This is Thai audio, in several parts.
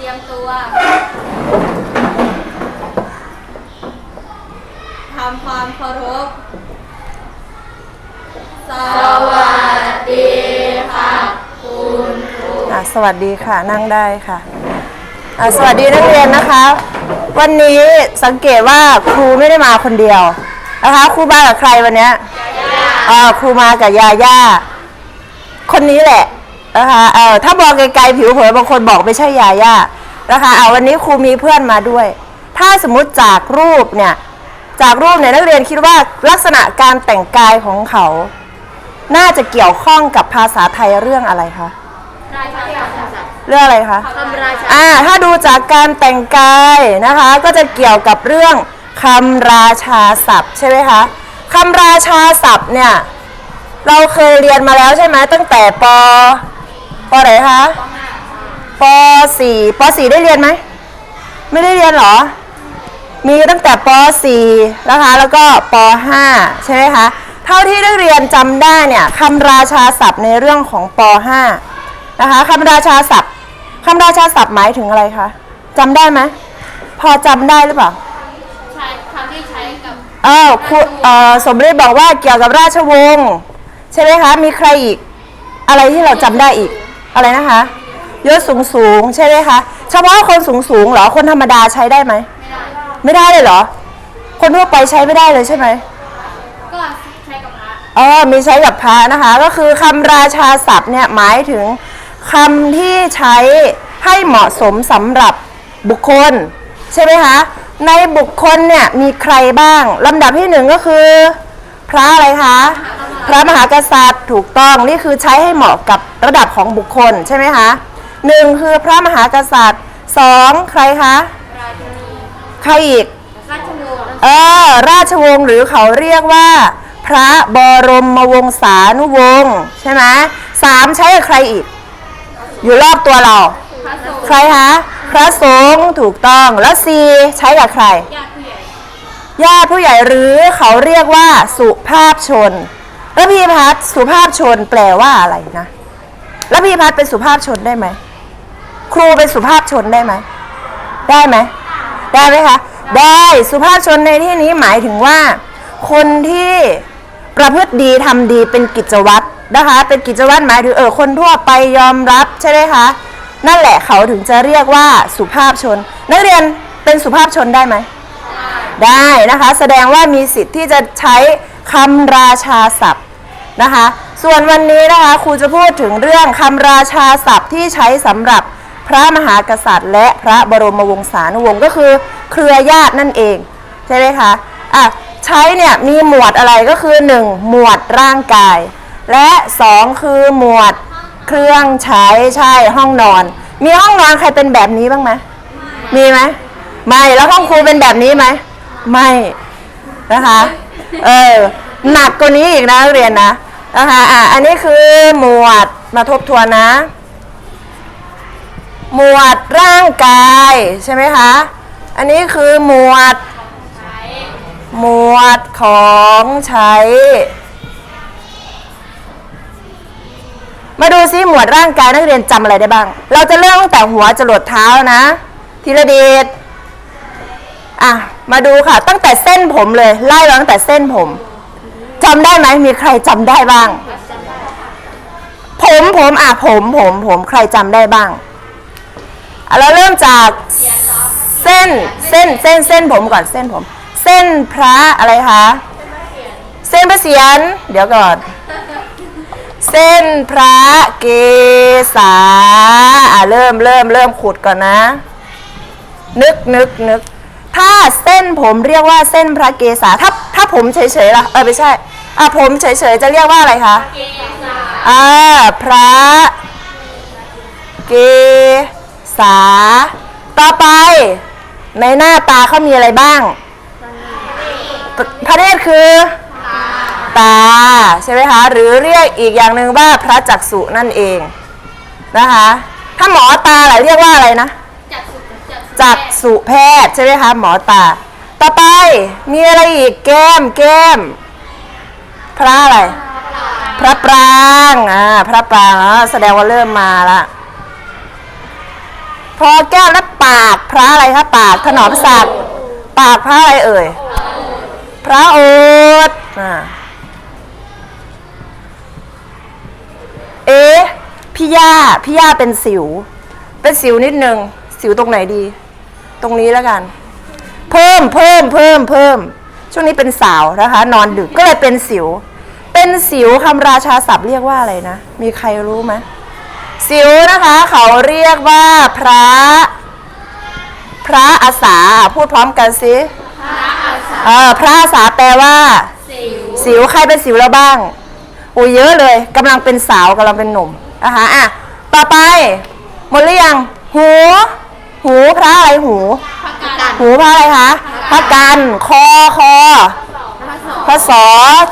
เตรียมตัวทำความเคารพ สวัสดีค่ะ คุณครูอะสวัสดีค่ะนั่งได้ค่ะอะสวัสดีนักเรียนนะคะ วันนี้สังเกตว่าครูไม่ได้มาคนเดียวนะคะครูมากับใครวันเนี้ยอ่าครูมากับยาย่าคนนี้แหละ นะคะเออถ้ามองไกลๆผิวเผินบางคนบอกไม่ใช่ยาย่านะคะเอาวันนี้ครูมีเพื่อนมาด้วย ถ้าสมมุติจากรูปเนี่ยจากรูปเนี่ยนักเรียนคิดว่าลักษณะการแต่งกายของเขา น่าจะเกี่ยวข้องกับภาษาไทยเรื่องอะไรคะราชาศัพท์เรื่องอะไรคะคำราชาอ่าถ้าดูจากการแต่งกายนะคะ ก็จะเกี่ยวกับเรื่องคำราชาศัพท์ใช่ไหมคะคำราชาศัพท์เนี่ยเราเคยเรียนมาแล้วใช่ไหมตั้งแต่ป ปไหนคะปสี่ปสี่ได้เรียนไหม ไม่ได้เรียนเหรอ มีตั้งแต่ป .4 นะคะ แล้วก็ป .5 ใช่ไหมคะ เท่าที่ได้เรียนจำได้เนี่ยคำราชาศัพท์ในเรื่องของป .5 นะคะคำราชาศัพท์คำราชาศัพท์หมายถึงอะไรคะจำได้ไหมพอจำได้หรือเปล่าใช้คำที่ใช้กับอ้าวครูเอ่อสมฤทธิ์บอกว่าเกี่ยวกับราชวงศ์ใช่ไหมคะ มีใครอีก อะไรที่เราจำได้อีก อะไรนะคะยศสูงสูงๆใช่ไหมคะเฉพาะคนสูงสูงๆเหรอคนธรรมดาใช้ได้ไหมไม่ได้ไม่ได้เลยเหรอ คนทั่วไปใช้ไม่ได้เลยใช่ไหมก็ใช้กับพระอ๋อมีใช้กับพระนะคะ ก็คือคำราชาศัพท์เนี่ยหมายถึงคำที่ใช้ให้เหมาะสมสำหรับบุคคล ใช่ไหมคะในบุคคลเนี่ยมีใครบ้างลำดับที่หนึ่งก็คือ พระอะไรคะ พระมหากษัตริย์ถูกต้องนี่คือใช้ให้เหมาะกับระดับของบุคคลใช่ไหมคะหนึ่งคือพระมหากษัตริย์สองใครคะราชินีใครอีกราชวงศ์เออราชวงศ์หรือเขาเรียกว่า พระบรมวงศานุวงศ์ใช่ไหมสามใช้กับใครอีก อยู่รอบตัวเราพระสงฆ์ใครคะพระสงฆ์ถูกต้องแล้วสี่ใช้กับใครญาติผู้ใหญ่ญาติผู้ใหญ่หรือเขาเรียกว่าสุภาพชน แล้วพี่พัฒน์สุภาพชนแปลว่าอะไรนะแล้วพี่พัฒน์เป็นสุภาพชนได้ไหมครูเป็นสุภาพชนได้ไหมได้ไหมได้ไหมคะได้สุภาพชนในที่นี้หมายถึงว่า คนที่ประพฤติดีทำดีเป็นกิจวัตรนะคะ เป็นกิจวัตรหมายถึงเออคนทั่วไปยอมรับใช่ไหมคะนั่นแหละเขาถึงจะเรียกว่าสุภาพชน นักเรียนเป็นสุภาพชนได้ไหมได้นะคะ แสดงว่ามีสิทธิ์ที่จะใช้คำราชาศัพท์ นะคะ ส่วนวันนี้นะคะครูจะพูดถึงเรื่องคำราชาศัพท์ที่ใช้สำหรับพระมหากษัตริย์ และพระบรมวงศานุวงศ์ก็คือ เครือญาตินั่นเองใช่ไหมคะอะใช้เนี่ยมีหมวดอะไรก็คือ 1. หมวดร่างกาย และ 2 คือหมวดเครื่องใช้ใช่ห้องนอน มีห้องนอนใครเป็นแบบนี้บ้างไหมมีไหมไม่แล้วห้องครูเป็นแบบนี้ไหมไม่นะคะ เออหนักกว่านี้อีกนะเรียนนะ นะคะอะอันนี้คือหมวดมาทบทวนนะ หมวดร่างกายใช่ไหมคะ อันนี้คือหมวด หมวดของใช้ มาดูซิหมวดร่างกายนักเรียนจำอะไรได้บ้าง เราจะเริ่มตั้งแต่หัวจรดเท้านะธีรเดชอะ มาดูค่ะ ตั้งแต่เส้นผมเลย ไล่มาตั้งแต่เส้นผม จำได้ไหมมีใครจำได้บ้าง ผมผมอะผมผมผมใครจำได้บ้างเราเริ่มจากเส้นเส้นเส้นเส้นผมก่อนเส้นผม เส้นพระอะไรคะเส้นพระเศียรเดี๋ยวก่อน เส้นพระเกศาอะเริ่มเริ่มเริ่มขุดก่อนนะ นึกนึกนึก ถ้าเส้นผมเรียกว่าเส้นพระเกศาถ้าถ้าผมเฉยๆล่ะเออไม่ใช่อะผมเฉยๆจะเรียกว่าอะไรคะเกศาอ่าพระเกษาต่อไป ในหน้าตาเขามีอะไรบ้าง พระเนตรคือ ตา ใช่ไหมคะ หรือเรียกอีกอย่างหนึ่งว่าพระจักษุนั่นเองนะคะ ถ้าหมอตาล่ะเรียกว่าอะไรนะจักสุจัก สุแพทย์ใช่ไหมคะหมอตา ต่อไปมีอะไรอีกแก้มแก้ม พระอะไร พระปรางอ่าพระปรางแสดงว่าเริ่มมาละพอแก้วและปากพระอะไรคะปากถนอมศักดิ์ปากพระอะไรเอ่ย พระโอษฐ์อ่าเอ๊พี่ย่าพี่ย่าเป็นสิว เป็นสิวนิดนึง สิวตรงไหนดี ตรงนี้แล้วกัน เพิ่มเพิ่มเพิ่มเพิ่ม ช่วงนี้เป็นสาวนะคะ นอนดึกก็เลยเป็นสิว เป็นสิวคำราชาศัพท์เรียกว่าอะไรนะ มีใครรู้ไหมสิวนะคะ เขาเรียกว่าพระ พระอาสาพูดพร้อมกันสิเออพระอาสาแปลว่า สิวใครเป็นสิวแล้วบ้างโอ้เยอะเลยกำลังเป็นสาวกำลังเป็นหนุ่มนะคะอะต่อไป หมดหรือยังหู หูพระอะไรหู หูพระอะไรคะพระกันคอคอพระสอ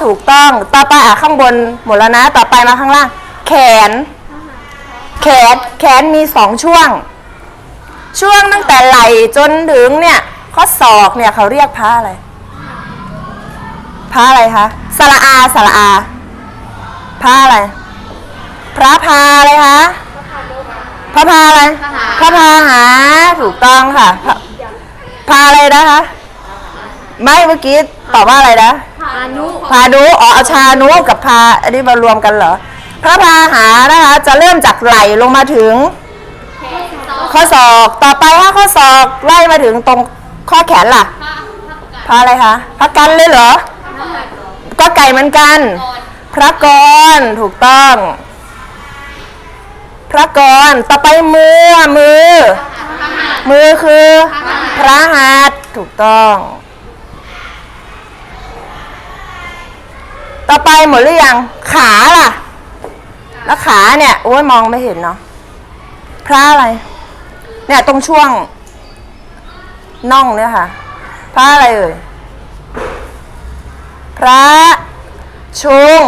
ถูกต้องต่อไปอะข้างบนหมดแล้วนะ ต่อไปมาข้างล่าง แขน แขนแขนมีสองช่วง ช่วงตั้งแต่ไหล่จนถึงเนี่ยข้อศอกเนี่ยเขาเรียกพระอะไรพระอะไรคะสระอาสระอาพระอะไร พระพาอะไรคะ พระพาอะไรพระพาหาถูกต้องค่ะพระพาอะไรนะคะ ไม่เมื่อกี้ตอบว่าอะไรนะพานุพานุอ๋อเอาชานุกับพา อันนี้มารวมกันเหรอ พระพาหานะคะ จะเริ่มจากไหล่ลงมาถึง ข้อศอกต่อไปถ้าข้อศอกไล่มาถึงตรงข้อแขนล่ะพระอะไรคะพระกันเลยเหรอ ก็ไก่เหมือนกัน พระกรถูกต้อง พระกรต่อไปมือมือ มือคือ พระหัตถ์ถูกต้อง ต่อไปหมดหรือยัง ขาล่ะ แล้วขาเนี่ยโอ้ยมองไม่เห็นเนาะพระอะไร เนี่ยตรงช่วงน่องเนี่ยค่ะ พระอะไรเอ่ยพระชง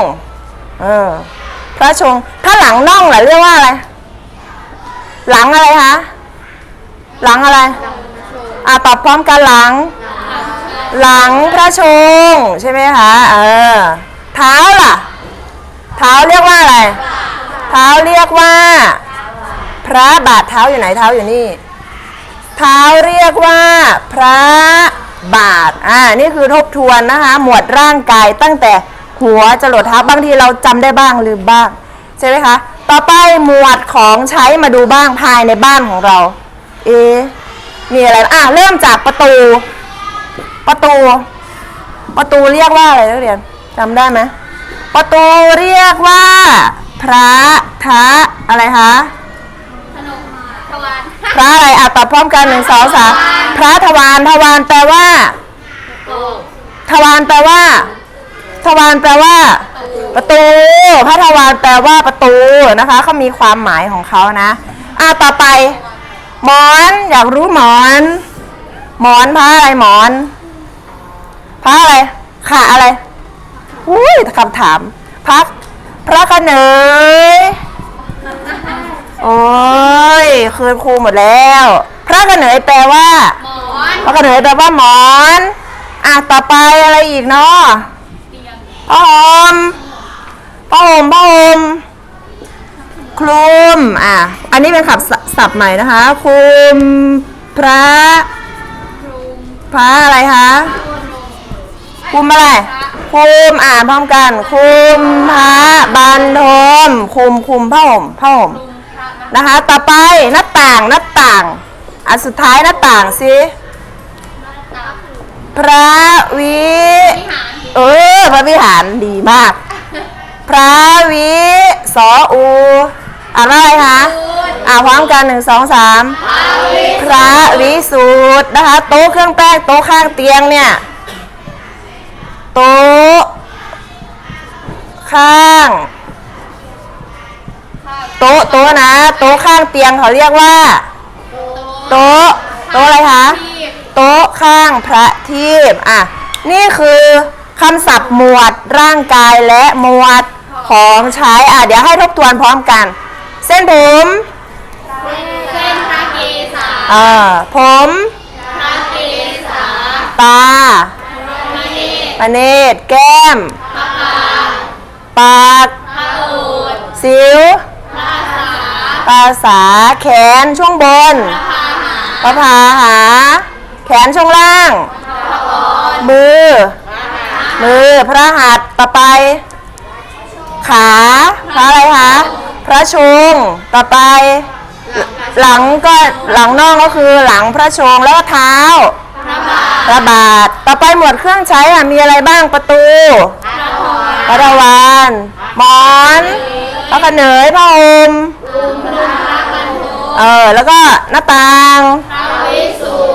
เออ พระชง ถ้าหลังน่องล่ะเรียกว่าอะไร หลังอะไรคะ หลังอะไร อะตอบพร้อมกันหลัง หลังพระชง ใช่ไหมคะ เออ เท้าล่ะ เท้าเรียกว่าอะไร เท้าเรียกว่า พระบาทเท้าอยู่ไหนเท้าอยู่นี่ เท้าเรียกว่า พระบาท อ่า นี่คือทบทวนนะคะ หมวดร่างกายตั้งแต่ หัวจรดเท้าบางทีเราจำได้บ้างลืมบ้างใช่ไหมคะ ต่อไปหมวดของใช้มาดูบ้างภายในบ้านของเรา เอะมีอะไรอะเริ่มจากประตู ประตู ประตูเรียกว่าอะไรนักเรียนจำได้ไหมประตูเรียกว่า พระทะอะไรคะขนมทวารพระอะไรอะตอบพร้อมกันหนึ่งสองสามพระทวารทวารแปลว่าโตทวารแปลว่า ทวารแปลว่า ประตู พระทวารแปลว่าประตูนะคะเขามีความหมายของเขานะอะต่อไป หมอนอยากรู้หมอน หมอนพระอะไรหมอนพระอะไรขาอะไรอุ้ยคำถามพระพระขเนยโอ้ยคืนครูหมดแล้ว พระกระเหนยแปลว่าหมอนพระกระเหนยแปลว่าหมอนอะต่อไปอะไรอีกเนาะเตียง ผ้าห่มผ้าห่มผ้าห่มคลุมอะ อันนี้เป็นคำศศัพท์ใหม่นะคะ คลุมพระพระอะไรคะคลุมอะไรคลุมอ่านพร้อมกันคลุมพระบันทมคลุมคลุมผ้าห่มผ้าห่มครุมนะคะ ต่อไปหน้าต่างหน้าต่าง อันสุดท้ายหน้าต่างสิ พระวิวิหารเออพระวิหารดีมาก พระวิสออูอ่านว่าอะไรคะอ่าพร้อมกันหนึ่งสองสามพระวิสูตรนะคะ โต๊ะเครื่องแป้งโต๊ะข้างเตียงเนี่ยโต๊ะข้าง โต๊ะโต๊ะนะ โต๊ะข้างเตียงเขาเรียกว่า โต๊ะโต๊ะอะไรคะที่ โต๊ะข้างพระทีปอะนี่คือคำศัพท์หมวดร่างกายและหมวดของใช้อะเดี๋ยวให้ทบทวนพร้อมกัน เส้นผมเส้นพระเกศาอ่าผมพระเกศาตาพระเนตรปเนตรแก้มพระปาปากพระโอษฐ์สิวพระอาสาพภาษาแขนช่วงบนประภาหา แขนช่วงล่าง มือ มือพระหัตถ์ต่อไป ขาพระอะไรคะพระชงต่อไป หลังก็หลังน่องก็คือหลังพระชงแล้วก็เท้าพระบาทต่อไปหมวดเครื่องใช้อะมีอะไรบ้างประตูพระวานหมอนพระขนยผ้าห่มเออแล้วก็หน้าต่าง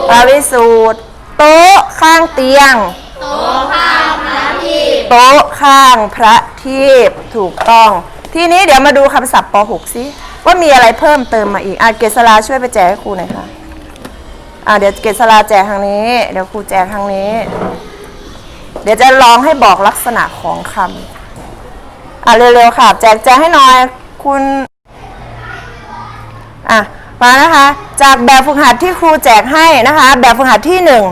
พระวิสูตรโต๊ะข้างเตียง โต๊ะข้างพระทีปถูกต้อง ทีนี้เดี๋ยวมาดูคำศัพท์ป .6 สิว่ามีอะไรเพิ่มเติมมาอีกอะเกษราช่วยไปแจกให้ครูหน่อยค่ะอะเดี๋ยวเกษราแจกทางนี้ เดี๋ยวครูแจกทางนี้ เดี๋ยวจะลองให้บอกลักษณะของคำอะเร็วๆค่ะ แจกแจงให้หน่อยคุณอะ มานะคะ จากแบบฝึกหัดที่ครูแจกให้นะคะ แบบฝึกหัดที่หนึ่ง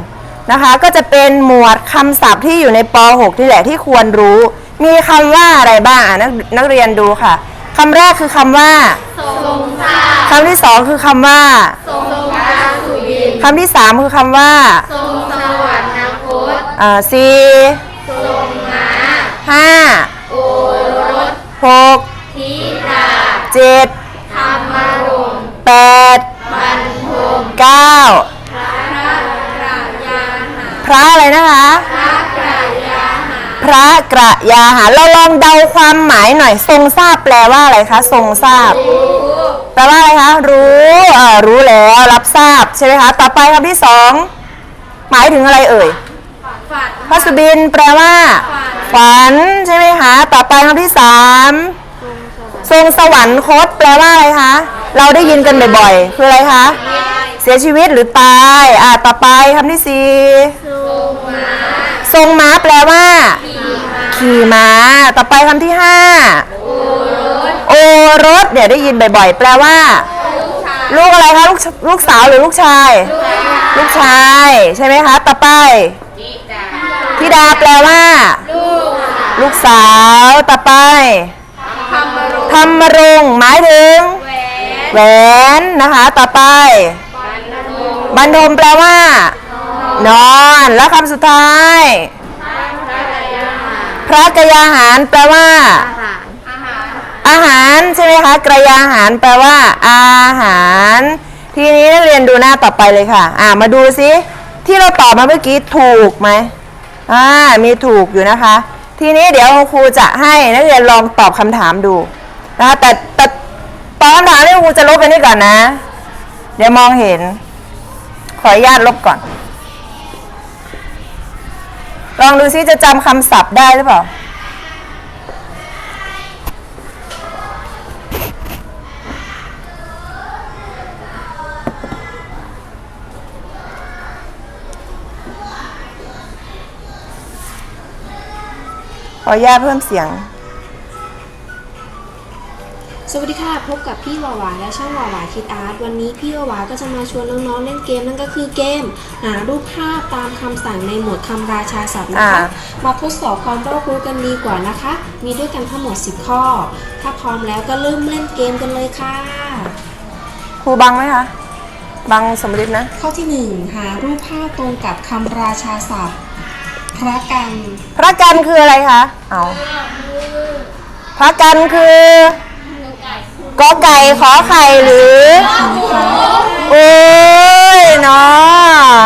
นะคะ ก็จะเป็นหมวดคำศัพท์ที่อยู่ในป .6 ที่แหละที่ควรรู้ มีคำว่าอะไรบ้างอะนักนักเรียนดูค่ะคำแรกคือคำว่าคำที่สองคือคำว่าคำที่สามคือคำว่าอ่าสี่ห้าหกเจ็ด เก้าพระอะไรนะคะ พระกระยาหารเราลองเดาความหมายหน่อย ทรงทราบแปลว่าอะไรคะ ทรงทราบ แปลว่าอะไรคะ รู้เอ่อรู้แล้ว รับทราบใช่ไหมคะ ต่อไปคำที่สอง หมายถึงอะไรเอ่ยพระสุบินแปลว่า ฝันใช่ไหมคะ ต่อไปคำที่สามทรงสวรรคตแปลว่าอะไรคะ เราได้ยินกันบ่อยๆ คืออะไรคะ เสียชีวิตหรือตาย อ่า ต่อไปคำที่สี่ทรงม้าแปลว่า ขี่ม้า ต่อไปคำที่ห้าโอรสเนี่ยได้ยินบ่อยๆ แปลว่า ลูกอะไรคะลูกลูกสาวหรือลูกชาย ลูกชาย ใช่ไหมคะ ต่อไปธิดาแปลว่า ลูกสาว ต่อไปธรรมรงค์หมายถึงแหวนนะคะ ต่อไป บรรทมแปลว่า นอนแล้วคำสุดท้าย พระกยาหารแปลว่า อาหารใช่ไหมคะกระยาหารแปลว่า อาหาร ทีนี้นักเรียนดูหน้าต่อไปเลยค่ะ อ่ามาดูซิที่เราตอบมาเมื่อกี้ถูกไหมอ่ามีถูกอยู่นะคะ ทีนี้เดี๋ยวครูจะให้นักเรียนลองตอบคำถามดูนะคะแต่แต่ตอบคำถามนี่ครูจะลบไปนี่ก่อนนะ เดี๋ยวมองเห็น ขออนุญาตลบก่อน ลองดูซิจะจำคำศัพท์ได้หรือเปล่า ขออนุญาตเพิ่มเสียง สวัสดีค่ะ พบกับพี่วาวาและช่องวาวาคิดอาร์ตวันนี้พี่วาวาก็จะมาชวนน้องๆเล่นเกมนั่นก็คือเกม หารูปภาพตามคำสั่งในหมวดคำราชาศัพท์นะคะอ่ามาทดสอบความรอบรู้กันดีกว่านะคะ มีด้วยกันทั้งหมด 10 ข้อ ถ้าพร้อมแล้วก็เริ่มเล่นเกมกันเลยค่ะ ครูบังไหมคะ บังสมฤทธิ์นะ ข้อที่ 1 หารูปภาพตรงกับคำราชาศัพท์ พระกัน พระกันคืออะไรคะ เอาพระกันคือ กอไก่ขอไข่หรือ โอ้ยเนาะ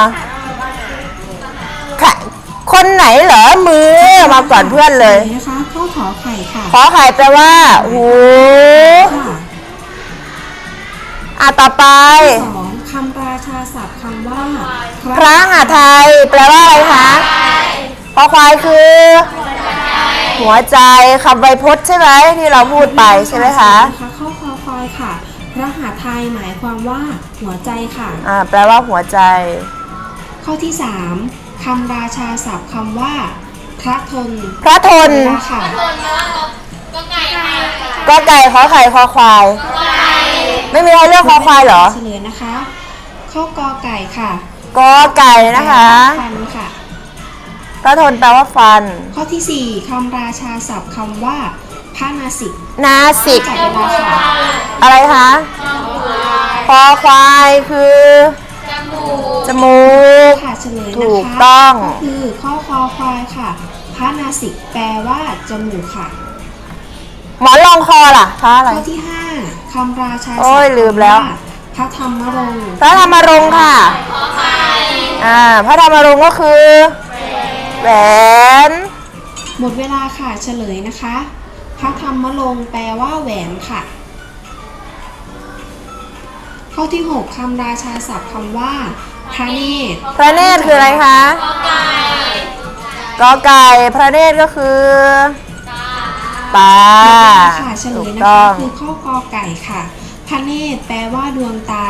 ค่ะคนไหนเหรอมือมาก่อนเพื่อนเลย นะคะข้อขอไข่ค่ะขอไข่แปลว่าหูค่ะอะต่อไปสองคำราชาศัพท์คำว่า พระหาไทย แปลว่าอะไรคะพอควายคือ หัวใจคำไวยพจน์ใช่ไหมที่เราพูดไปใช่ไหมคะนะคะข้อ คอควายค่ะ พระหาไทยหมายความว่า หัวใจค่ะ อ่าแปลว่าหัวใจ ข้อที่ 3คำราชาศัพท์คำว่า พระทนพระทนค่ะก็ไก่ขอไข่คอควาย ไม่มีใครเลือกคอควายเหรอเฉลยนะคะ ข้อกอไก่ค่ะกอไก่นะคะ ฟันค่ะ พระทนแปลว่าฟัน ข้อที่ 4คำราชาศัพท์คำว่า พพระนาสิกนาสิกจับเวลาค่ะอะไรคะคอควายคือจมูก ค่ะเฉลยนะคะถูกต้องก็คือข้อคอควายค่ะพระนาสิกแปลว่าจมูกค่ะ หมอนรองคอล่ะพระอะไร ข้อที่5คำราชาศัพท์โอ้ยลืมแล้วพระธรรมรงค์พระธรรมรงค์ค่ะอ่าพระธรรมรงค์ก็คือแหวน หมดเวลาค่ะเฉลยนะคะ พระธรรมรงค์แปลว่าแหวนค่ะ ข้อที่ 6คำราชาศัพท์คำว่า พระเนตร พระเนตรคืออะไรคะกอไก่พระเนตรก็คือตาหมดเวลาค่ะเฉลถูยกนะต้คะองคือข้อกอไก่ค่ะ พระเนตรแปลว่าดวงตา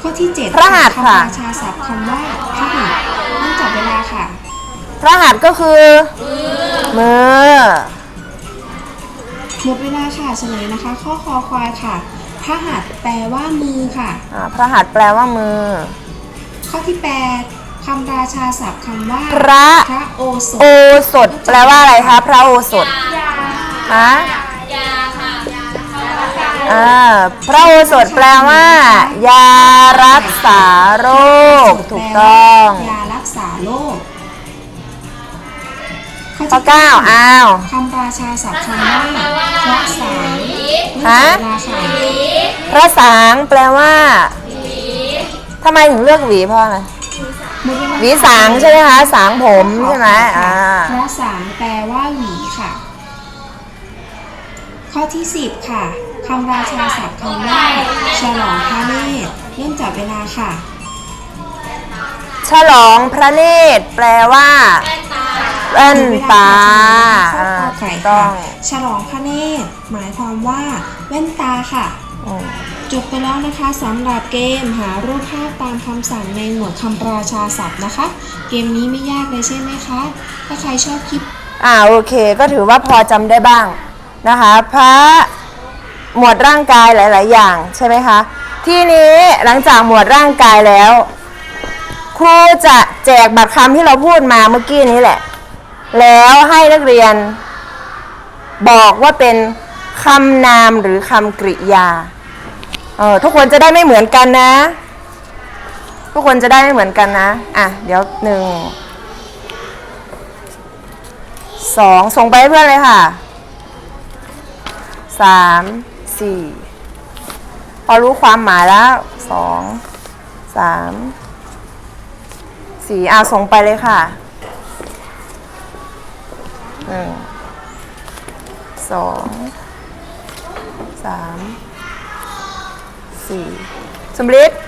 ข้อที่ 7พระหัตถ์ค่ะคำราชาศัพท์คำว่าพระหัตถ์เนื่องจากเวลาค่ะ พระหัตถ์ก็คือมือหมดเวลาค่ะเฉลยนะคะ ข้อคอควายค่ะ พระหัตถ์แปลว่ามือค่ะ อ่าพระหัตถ์แปลว่ามือ ข้อที่8คำราชาศัพท์คำว่าพระ พระโอสถโอสถ แปลว่าอะไรคะพระโอสถฮะอ่าพระโอสถแปลว่า ยารักษาโรค ถูกต้อง ยารักษาโรค ข้อเก้าอ้าวคำราชาศัพท์คำว่าพระสางฮะเนื่องจากเวลาค่ะพระสางแปลว่าทำไมถึงเลือกหวีเพราะอะไรหมดเวลาหวีสางใช่ไหมคะสางผมใช่ไหมอ่าพระสางแปลว่าหวีค่ะ ข้อที่10ค่ะคำราชาศัพท์คำว่าฉลองพระเนตรเริ่มจับเวลาค่ะ ฉลองพระเนตรแปลว่า แว่นตาข้ออ่ากอถูไก่กต้ค่ะองฉลองพระเนตรหมายความว่าแว่นตาค่ะอืมจบไปแล้วนะคะสำหรับเกมหารูปภาพตามคำสั่งในหมวดคำราชาศัพท์นะคะ เกมนี้ไม่ยากเลยใช่ไหมคะ ถ้าใครชอบคลิป อ่าโอเค ก็ถือว่าพอจำได้บ้างนะคะ พระหมวดร่างกายหลาย ๆ อย่างใช่ไหมคะ ทีนี้หลังจากหมวดร่างกายแล้ว ครูจะแจกบัตรคำที่เราพูดมาเมื่อกี้นี้แหละ แล้วให้นักเรียน บอกว่าเป็นคำนามหรือคำกริยาเออทุกคนจะได้ไม่เหมือนกันนะ ทุกคนจะได้ไม่เหมือนกันนะ อะ เดี๋ยวหนึ่งสองส่งไปให้เพื่อนเลยค่ะสามสี่พอรู้ความหมายแล้วสองสามสี่อะส่งไปเลยค่ะ หนึ่งสองสามสี่สมฤทธิ์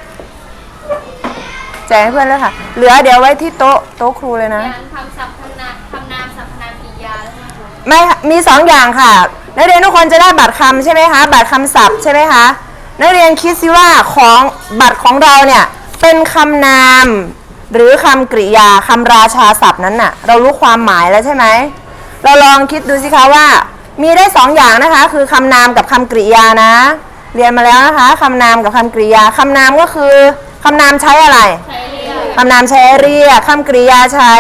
แจกให้เพื่อนเลยค่ะ เหลือเดี๋ยวไว้ที่โต๊ะโต๊ะครูเลยนะ การคำศัพท์คำนามคำนามสรรพนามกริยาแล้วนะครูไม่ค่ะมีสองอย่างค่ะ นักเรียนทุกคนจะได้บัตรคำใช่ไหมคะ บัตรคำศัพท์ใช่ไหมคะ นักเรียนคิดสิว่าของบัตรของเราเนี่ยเป็นคำนาม หรือคำกริยาคำราชาศัพท์นั้นน่ะ เรารู้ความหมายแล้วใช่ไหม เราลองคิดดูสิคะว่า มีได้สองอย่างนะคะ คือคำนามกับคำกริยานะ เรียนมาแล้วนะคะคำนามกับคำกริยาคำนามก็คือคำนามใช้อะไรใช้เรียกคำนามใช้เรียกคำกริยาใช้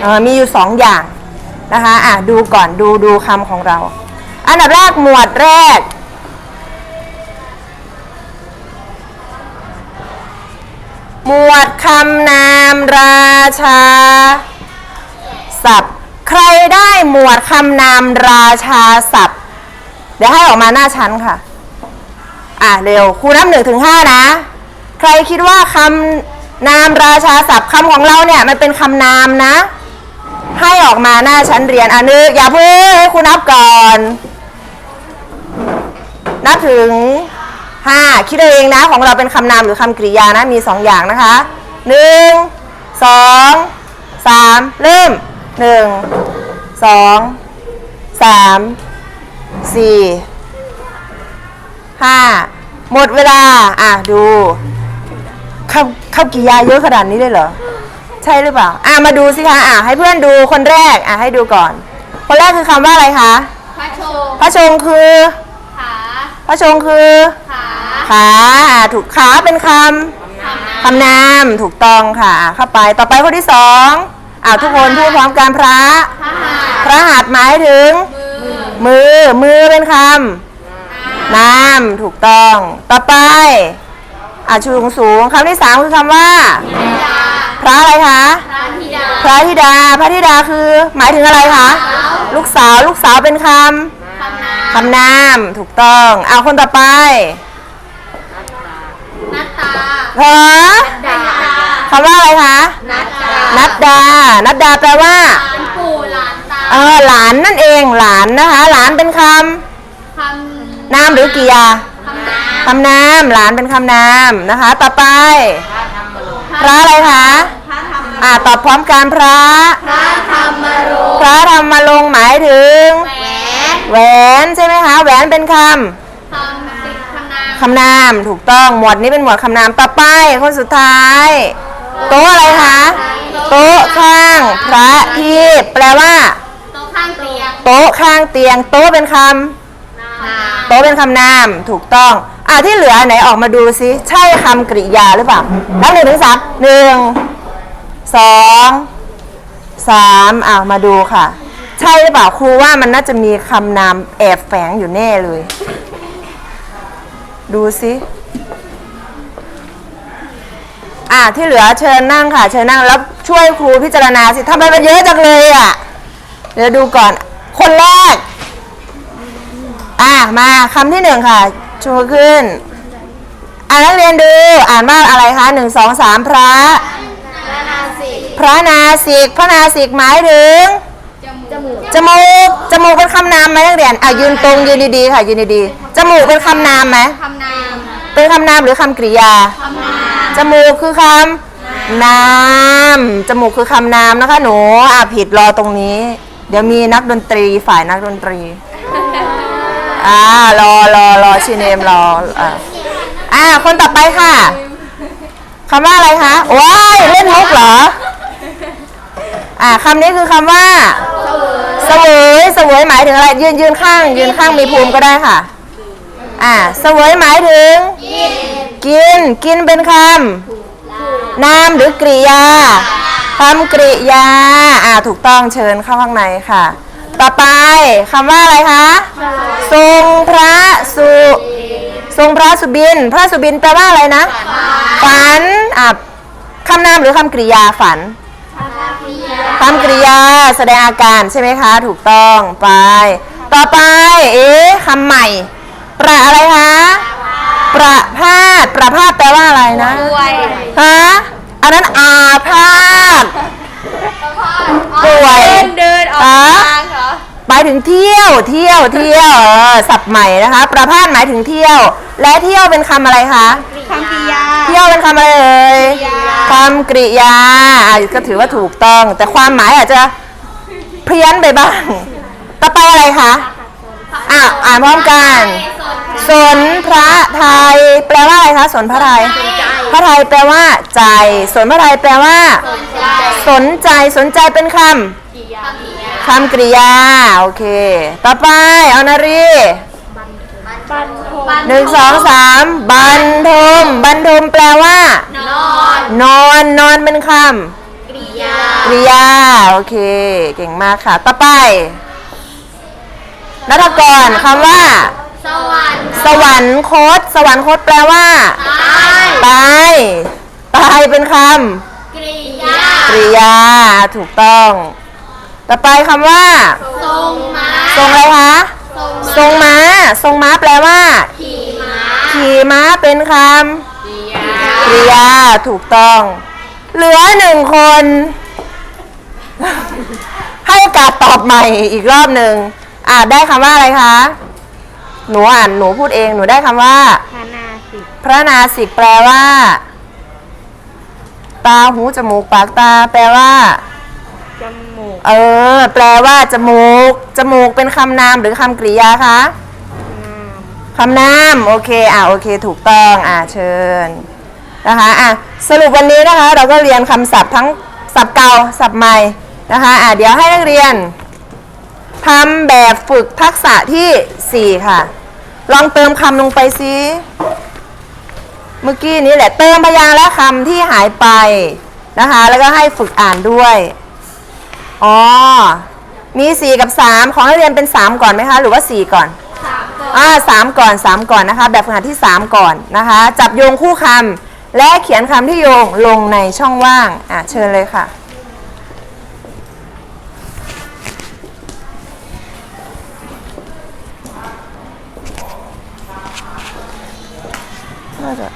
เอ่อมีอยู่สองอย่างนะคะอะดูก่อนดูดูคำของเรา อันดับแรกหมวดแรกหมวดคำนามราชา ศัพท์ ใครได้หมวดคำนามราชาศัพท์ เดี๋ยวให้ออกมาหน้าชั้นค่ะ อะเร็วครูนับหนึ่งถึงห้านะ ใครคิดว่าคำนามราชาศัพท์คำของเราเนี่ยมันเป็นคำนามนะ ให้ออกมาหน้าชั้นเรียนอะนึกอย่าเพิ่งให้ครูนับก่อน นับถึงห้าคิดเองนะของเราเป็นคำนามหรือคำกริยานะมีสองอย่างนะคะหนึ่งสองสามเริ่ม หนึ่งสองสามสี่ห้าหมดเวลา อะดูคำคำกริยาเยอะขนาดนี้เลยเหรอ ใช่หรือเปล่า อะมาดูสิคะ อะให้เพื่อนดูคนแรก อะให้ดูก่อน คนแรกคือคำว่าอะไรคะ พระโชว์พระชงคือขาพระชงคือขาขาอะถูกขาเป็นคำคำนามคำนามถูกต้องค่ะอะ เข้าไป ต่อไปคนที่สอง อ่าทุกคนพูดพร้อมกันพระ พระหัตถ์หมายถึง มือ มือเป็นคำน้ำถูกต้อง ต่อไปอ่าชูสูงสูงคำที่สามคือคำว่า พระอะไรคะพระธิดาพระธิดา พระธิดาคือ หมายถึงอะไรคะ ลูกสาว ลูกสาวเป็นคคำนาำคำนามถูกต้อง เอาคนต่อไปนัตตาเหรอดาคำว่าอะไรคะ นัตตา นัดดา นัดดาแปลว่า หลานปู่หลานตาเออ หลานนั่นเอง หลานนะคะ หลานเป็นคคำนามหรือกริยาำคำนาคำนาม หลานเป็นคำนามนะคะ ต่อไป พระอะไรคะ พระธรรมอ่า ตอบพร้อมกันพระ พระธรรมโรพระธรรมลงค์หมายถึง แหวนแหวนใช่ไหมคะ แหวนเป็นคคำสิคำนาำคำนาม ถูกต้อง หมวดนี้เป็นหมวดคำนาม ต่อไป คนสุดท้าย โต๊ะอะไรคะ โต๊ะข้างพระที่แปลว่า โต๊ะข้างเตียงโต๊ะข้างเตียง โต๊ะเป็นคำนาโต๊ะเป็นคำนามถูกต้อง อะที่เหลือไหนออกมาดูซิใช่คำกริยาหรือเปล่านับหนึ่งถึงสามหนึ่งสองสามอะมาดูค่ะ ใช่หรือเปล่าครูว่ามันน่าจะมีคำนามแอบแฝงอยู่แน่เลย ดูซิ อะที่เหลือเชิญนั่งค่ะ เชิญนั่งแล้วช่วยครูพิจารณาสิทำไมมันเยอะจังเลยอะ เดี๋ยวดูก่อน คนแรก อะมาคำที่หนึ่งค่ะ ชูขึ้น อ่านนักเรียนดู อ่านว่าอะไรคะหนึ่งสองสามพระพระนาสิพระนาสิก พระนาสิกหมายถึง จมูก จมูก จมูกเป็นคำนามไหมนักเรียน อะยืนตรงยืนดีๆค่ะยืนดีๆ จมูกเป็นคำนามไหม คำนาม เป็นคำนามหรือคำกริยา คำนาม จมูกคือคำนามจมูกคือคำนามนะคะ หนูอะผิดรอตรงนี้ เดี๋ยวมีนักดนตรีฝ่ายนักดนตรีอ่ารอรอรอชิเนมรออ่าอ่าคนต่อไปค่ะคำว่าอะไรคะว้ายเล่นมุกเหรออ่าคำนี้คือคำว่า เสวย เสวยหมายถึงอะไร ยืนยืนข้าง ยืนข้างมีภูมิก็ได้ค่ะ อ่าเสวยหมายถึง กิน กินเป็นคำนามหรือกริยาคำกริยา อ่าถูกต้องเชิญเข้าข้างในค่ะ ต่อไปคำว่าอะไรคะ ทรงพระสุทรงพระสุบิน พระสุบินแปลว่าอะไรนะ ฝันอะคำนามหรือคำกริยาฝันคำกริยาแสดงอาการใช่ไหมคะ ถูกต้องไป ต่อไป เอ๊ะคำใหม่ ประอะไรคะประพาสประพาสแปลว่าอะไรนะป่วยฮะอันนั้นอาพาธป่วยเดินออกฮะทางเหรอหมายถึงเที่ยว เที่ยวเที่ยวเออศัพท์ใหม่นะคะ ประพาสหมายถึงเที่ยว และเที่ยวเป็นคำอะไรคะคำกริยา เที่ยวเป็นคำอะไรเอ่ยกริยาคำกริยาอะก็ถือว่าถูกต้อง แต่ความหมายอาจจะเพี้ยนไปบ้างต่อไปอะไรคะ อะอ่านพร้อมกัน สนพระไทย แปลว่าอะไรคะสนพระไทย พระไทยแปลว่าใจ สนพระไทยแปลว่า สนใจสนใจเป็นคำคำกริยา โอเค ต่อไปเอานารีหนึ่งสองสามบันทมบันทมแปลว่า นอน นอนนอนเป็นคกริยาำกริยา โอเค เก่งมากค่ะ ต่อไป นัทกรคำว่า สวรรค์สวรรคต สวรรคตแปลว่าตายตายตายเป็นคกริยาำกริยา ถูกต้อง ต่อไปคำว่า ทรงม้าทรงอะไรคะทรงม้าทรงม้าแปลว่า ขี่ม้าขี่ม้าเป็นคำกริยากริยาถูกต้อง เหลือหนึ่งคน ให้โอกาสตอบใหม่อีกรอบหนึ่ง อ่าได้คำว่าอะไรคะ หนูอ่านหนูพูดเองหนูได้คำว่าพระนาสิกพระนาสิกแปลว่า ตาหูจมูกปากตา แปลว่า จมูกเออ แปลว่าจมูก จมูกเป็นคำนามหรือคำกริยาคะคำนามโอเคอ่าโอเค ถูกต้องอ่าเชิญนะคะอะสรุปวันนี้นะคะ เราก็เรียนคำศัพท์ทั้งศัพท์เก่าศัพท์ใหม่นะคะอะเดี๋ยวให้นักเรียน ทำแบบฝึกทักษะที่ 4 ค่ะ ลองเติมคำลงไปซิ เมื่อกี้นี้แหละเติมพยางค์และคำที่หายไปนะคะ แล้วก็ให้ฝึกอ่านด้วย อ๋อ มีสี่กับสามของนักเรียนเป็นสามก่อนไหมคะ หรือว่าสี่ก่อนสามก่อนอ่าสามก่อนสามก่อนนะคะ แบบฝึกหัดที่สามก่อนนะคะ จับโยงคู่คำและเขียนคำที่โยงลงในช่องว่าง อะ เชิญเลยค่ะ น่าจะ